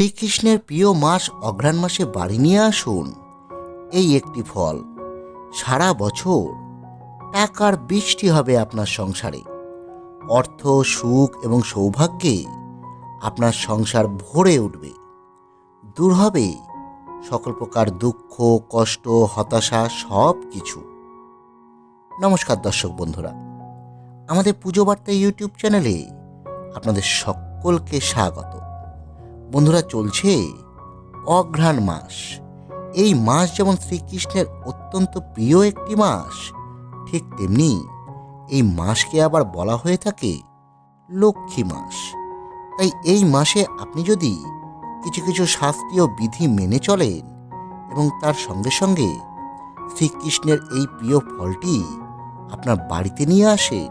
শ্রীকৃষ্ণের প্রিয় মাস অঘ্রাণ মাসে বাড়ি নিয়ে আসুন। এই একটি ফল। সারা বছর টাকার বৃষ্টি হবে আপনার সংসারে। অর্থ, সুখ এবং সৌভাগ্যে আপনার সংসার ভরে উঠবে। দূর হবে সকল প্রকার দুঃখ, কষ্ট, হতাশা সব কিছু নমস্কার দর্শক বন্ধুরা। আমাদের পুজো বার্তা ইউটিউব চ্যানেলে আপনাদের সকলকে স্বাগত। বন্ধুরা, চলছে অঘ্রাণ মাস। এই মাস যেমন শ্রীকৃষ্ণের অত্যন্ত প্রিয় একটি মাস, ঠিক তেমনি এই মাসকে আবার বলা হয়ে থাকে লক্ষ্মী মাস। তাই এই মাসে আপনি যদি কিছু কিছু শাস্ত্রীয় বিধি মেনে চলেন এবং তার সঙ্গে সঙ্গে শ্রীকৃষ্ণের এই প্রিয় ফলটি আপনার বাড়িতে নিয়ে আসেন,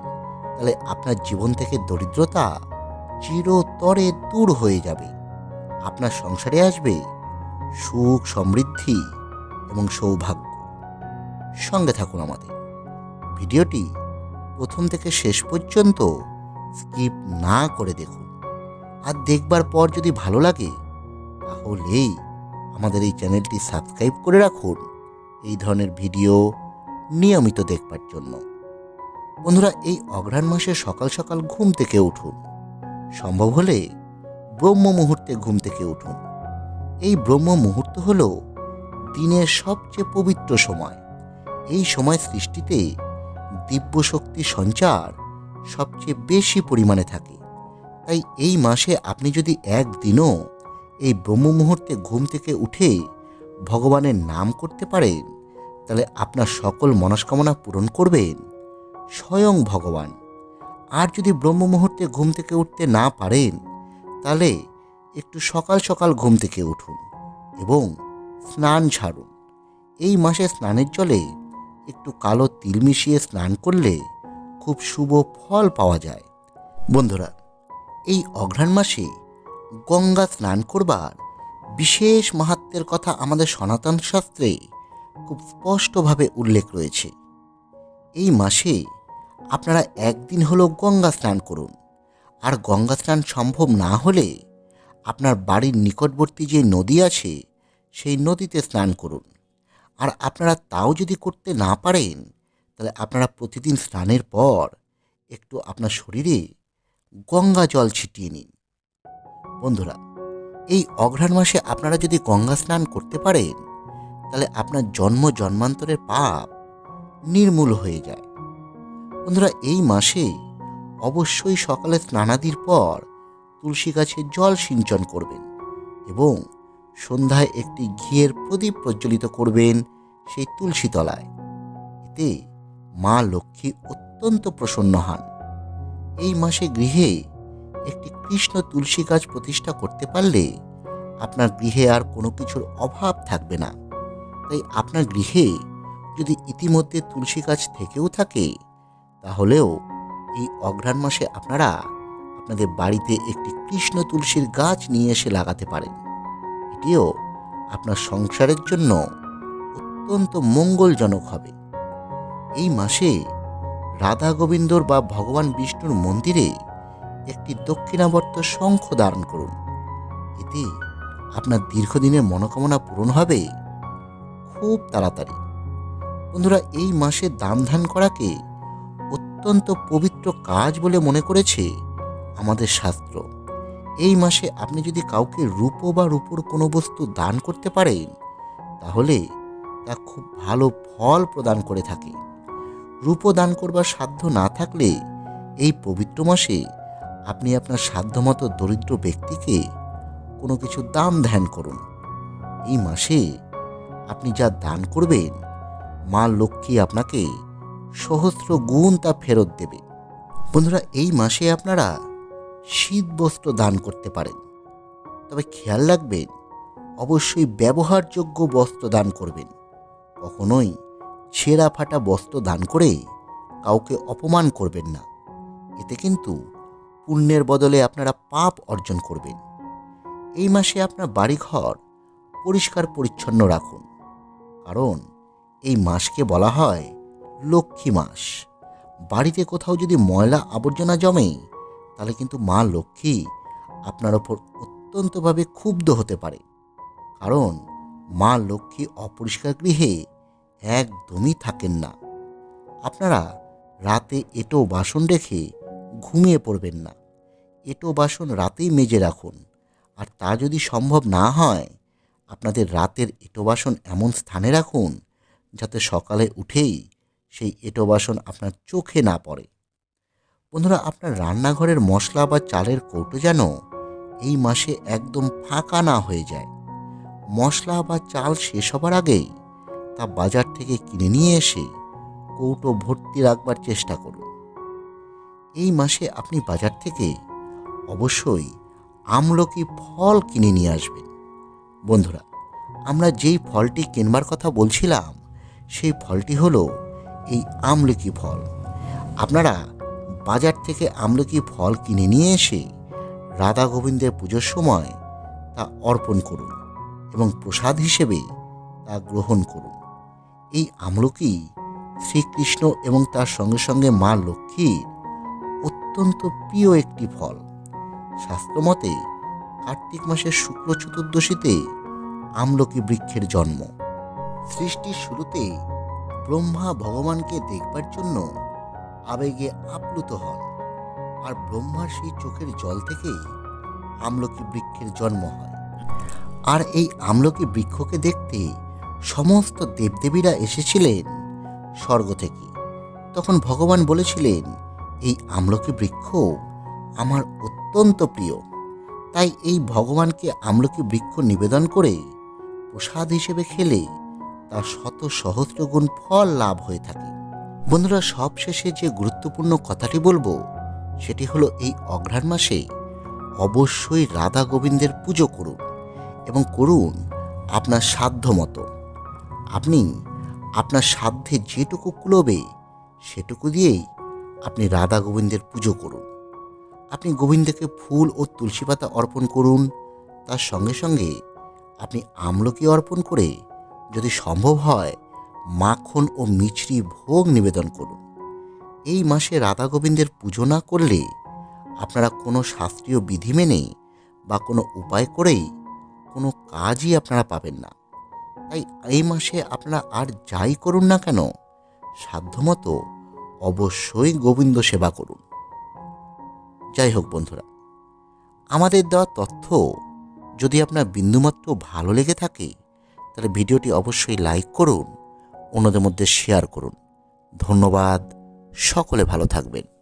তাহলে আপনার জীবন থেকে দরিদ্রতা চিরতরে দূর হয়ে যাবে। আপনার সংসারে আসবে সুখ, সমৃদ্ধি এবং সৌভাগ্য। সঙ্গে থাকুন আমাদের। ভিডিওটি প্রথম থেকে শেষ পর্যন্ত স্কিপ না করে দেখুন। আর দেখবার পর যদি ভালো লাগে, তাহলেই আমাদের এই চ্যানেলটি সাবস্ক্রাইব করে রাখুন এই ধরনের ভিডিও নিয়মিত দেখবার জন্য। বন্ধুরা, এই অঘ্রাণ মাসে সকাল সকাল ঘুম থেকে উঠুন। সম্ভব হলে ব্রহ্ম মুহূর্তে ঘুম থেকে উঠুন। এই ব্রহ্ম মুহূর্ত হল দিনের সবচেয়ে পবিত্র সময়। এই সময় সৃষ্টিতে দিব্য শক্তি সঞ্চার সবচেয়ে বেশি পরিমাণে থাকে। তাই এই মাসে আপনি যদি একদিনও এই ব্রহ্ম মুহূর্তে ঘুম থেকে উঠে ভগবানের নাম করতে পারেন, তাহলে আপনার সকল মনস্কামনা পূরণ করবেন স্বয়ং ভগবান। আর যদি ব্রহ্ম মুহূর্তে ঘুম থেকে উঠতে না পারেন তাহলে একটু সকাল সকাল ঘুম থেকে উঠুন এবং স্নান ছাড়ুন। এই মাসে স্নানের জলে একটু কালো তিল মিশিয়ে স্নান করলে খুব শুভ ফল পাওয়া যায়। বন্ধুরা, এই অঘ্রাণ মাসে গঙ্গা স্নান করবার বিশেষ মাহাত্মের কথা আমাদের সনাতন শাস্ত্রে খুব স্পষ্টভাবে উল্লেখ রয়েছে। এই মাসে আপনারা একদিন হলো গঙ্গা স্নান করুন। আর গঙ্গা স্নান সম্ভব না হলে আপনার বাড়ির নিকটবর্তী যে নদী আছে, সেই নদীতে স্নান করুন। আর আপনারা তাও যদি করতে না পারেন, তাহলে আপনারা প্রতিদিন স্নানের পর একটু আপনার শরীরে গঙ্গা জল ছিটিয়ে নিন। বন্ধুরা, এই অঘ্রাণ মাসে আপনারা যদি গঙ্গা স্নান করতে পারেন, তাহলে আপনার জন্ম জন্মান্তরের পাপ নির্মূল হয়ে যায়। বন্ধুরা, এই মাসে অবশ্যই সকালে স্নানাদির পর তুলসী গাছে জল সিঞ্চন করবেন এবং সন্ধ্যায় একটি ঘিয়ের প্রদীপ প্রজ্বলিত করবেন সেই তুলসী তলায়। এতে মা লক্ষ্মী অত্যন্ত প্রসন্ন হন। এই মাসে গৃহে একটি কৃষ্ণ তুলসী গাছ প্রতিষ্ঠা করতে পারলে আপনার গৃহে আর কোনো কিছুর অভাব থাকবে না। তাই আপনার গৃহে যদি ইতিমধ্যে তুলসী গাছ থেকেও থাকে, তাহলেও এই অঘ্রাণ মাসে আপনারা আপনাদের বাড়িতে একটি কৃষ্ণ তুলসীর গাছ নিয়ে এসে লাগাতে পারেন। এটিও আপনার সংসারের জন্য অত্যন্ত মঙ্গলজনক হবে। এই মাসে রাধা গোবিন্দর বা ভগবান বিষ্ণুর মন্দিরে একটি দক্ষিণাবর্ত শঙ্খ ধারণ করুন। এতে আপনার দীর্ঘদিনের মনোকামনা পূরণ হবে খুব তাড়াতাড়ি। বন্ধুরা, এই মাসে দান ধ্যান করাকে অত্যন্ত পবিত্র কাজ বলে মনে করেছে আমাদের শাস্ত্র। এই মাসে আপনি যদি কাউকে রূপো বা রূপোর কোনো বস্তু দান করতে পারেন, তাহলে তা খুব ভালো ফল প্রদান করে থাকে। রূপো দান করবার সাধ্য না থাকলে এই পবিত্র মাসে আপনি আপনার সাধ্যমতো দরিদ্র ব্যক্তিকে কোনো কিছু দান ধ্যান করুন। এই মাসে আপনি যা দান করবেন, মা লক্ষ্মী আপনাকে সহস্র গুণ তা ফেরত দেবে। বন্ধুরা, এই মাসে আপনারা শীত বস্ত্র দান করতে পারেন। তবে খেয়াল রাখবেন, অবশ্যই ব্যবহারযোগ্য বস্ত্র দান করবেন। কখনোই ছেঁড়া ফাটা বস্ত্র দান করে কাউকে অপমান করবেন না। এতে কিন্তু পুণ্যের বদলে আপনারা পাপ অর্জন করবেন। এই মাসে আপনার বাড়িঘর পরিষ্কার পরিচ্ছন্ন রাখুন। কারণ এই মাসকে বলা হয় লক্ষ্মী মাস। বাড়িতে কোথাও যদি ময়লা আবর্জনা জমে, তাহলে কিন্তু মা লক্ষ্মী আপনার ওপর অত্যন্তভাবে ক্ষুব্ধ হতে পারে। কারণ মা লক্ষ্মী অপরিষ্কার গৃহে একদমই থাকেন না। আপনারা রাতে এটো বাসন রেখে ঘুমিয়ে পড়বেন না। এটো বাসন রাতেই মেজে রাখুন। আর তা যদি সম্ভব না হয়, আপনাদের রাতের এটো বাসন এমন স্থানে রাখুন, যাতে সকালে উঠেই সেই এটো বাসন আপনার চোখে না পড়ে। বন্ধুরা, আপনার রান্নাঘরের মশলা বা চালের কৌটো যেন এই মাসে একদম ফাঁকা না হয়ে যায়। মশলা বা চাল শেষ হবার আগেই তা বাজার থেকে কিনে নিয়ে এসে কৌটো ভর্তি রাখবার চেষ্টা করুন। এই মাসে আপনি বাজার থেকে অবশ্যই আমলকি ফল কিনে নিয়ে আসবেন। বন্ধুরা, আমরা যেই ফলটি কেনবার কথা বলছিলাম, সেই ফলটি হলো এই আমলকি ফল। আপনারা বাজার থেকে আমলকি ফল কিনে নিয়ে এসে রাধা গোবিন্দের পুজোর সময় তা অর্পণ করুন এবং প্রসাদ হিসেবে তা গ্রহণ করুন। এই আমলকি শ্রীকৃষ্ণ এবং তার সঙ্গে সঙ্গে মা লক্ষ্মীর অত্যন্ত প্রিয় একটি ফল। শাস্ত্রমতে কার্তিক মাসের শুক্ল চতুর্দশীতে আমলকি বৃক্ষের জন্ম। সৃষ্টির শুরুতে ব্রহ্মা ভগবানকে দেখবার জন্য আবেগে আপ্লুত হন। আর ব্রহ্মার সেই চোখের জল থেকেই আমলকি বৃক্ষের জন্ম হয়। আর এই আমলকি বৃক্ষকে দেখতে সমস্ত দেবদেবীরা এসেছিলেন স্বর্গ থেকে। তখন ভগবান বলেছিলেন, এই আমলকি বৃক্ষ আমার অত্যন্ত প্রিয়। তাই এই ভগবানকে আমলকি বৃক্ষ নিবেদন করে প্রসাদ হিসেবে খেলে তার শত সহস্র গুণ ফল লাভ হয়ে থাকে। বন্ধুরা, সবশেষে যে গুরুত্বপূর্ণ কথাটি বলব, সেটি হলো এই অঘ্রাণ মাসে অবশ্যই রাধা গোবিন্দের পুজো করুন এবং করুন আপনার সাধ্য মতো। আপনি আপনার সাধ্যে যেটুকু কুলোবে, সেটুকু দিয়েই আপনি রাধা গোবিন্দের পুজো করুন। আপনি গোবিন্দকে ফুল ও তুলসী পাতা অর্পণ করুন, তার সঙ্গে সঙ্গে আপনি আমলকি অর্পণ করে যদি সম্ভব হয়, মাখন ও মিছরি ভোগ নিবেদন করুন। এই মাসে রাধা গোবিন্দের পুজো না করলে আপনারা কোনো শাস্ত্রীয় বিধি মেনে বা কোনো উপায় করেই কোনো কাজই আপনারা পাবেন না। তাই এই মাসে আপনারা আর যাই করুন না কেন, সাধ্যমতো অবশ্যই গোবিন্দ সেবা করুন। যাই হোক বন্ধুরা, আমাদের দেওয়া তথ্য যদি আপনার বিন্দুমাত্র ভালো লেগে থাকে তাহলে ভিডিওটি অবশ্যই লাইক করুন অন্যদের মধ্যে শেয়ার করুন। ধন্যবাদ সকলে ভালো থাকবেন।